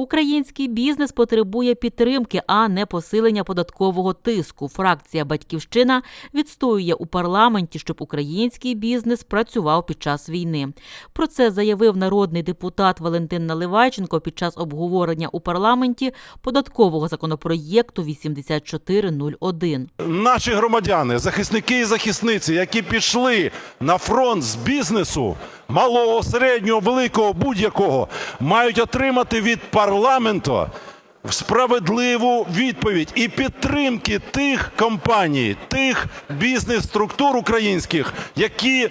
Український бізнес потребує підтримки, а не посилення податкового тиску. Фракція Батьківщина відстоює у парламенті, щоб український бізнес працював під час війни. Про це заявив народний депутат Валентин Наливайченко під час обговорення у парламенті податкового законопроєкту 8401. Наші громадяни, захисники і захисниці, які пішли на фронт з бізнесу, малого, середнього, великого, будь-якого, мають отримати від парламенту справедливу відповідь і підтримки тих компаній, тих бізнес-структур українських, які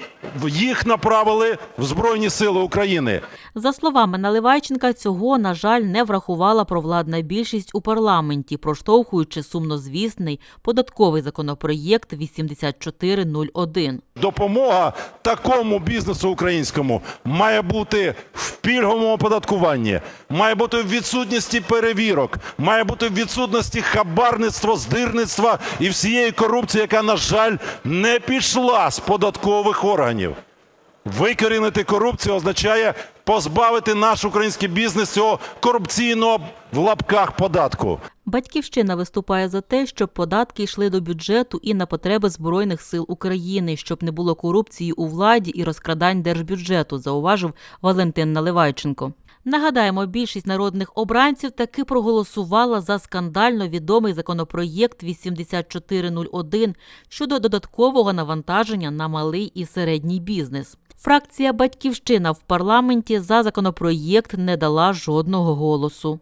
їх направили в Збройні Сили України. За словами Наливайченка, цього, на жаль, не врахувала провладна більшість у парламенті, проштовхуючи сумнозвісний податковий законопроєкт 8401. Допомога такому бізнесу українському має бути в пільговому оподаткуванні, має бути в відсутності перевірок, має бути в відсутності хабарництва, здирництва і всієї корупції, яка, на жаль, не пішла з податкових органів. Викорінити корупцію означає позбавити наш український бізнес цього корупційного в лапках податку. Батьківщина виступає за те, щоб податки йшли до бюджету і на потреби Збройних сил України, щоб не було корупції у владі і розкрадань держбюджету, зауважив Валентин Наливайченко. Нагадаємо, більшість народних обранців таки проголосувала за скандально відомий законопроєкт 8401 щодо додаткового навантаження на малий і середній бізнес. Фракція Батьківщина в парламенті за законопроєкт не дала жодного голосу.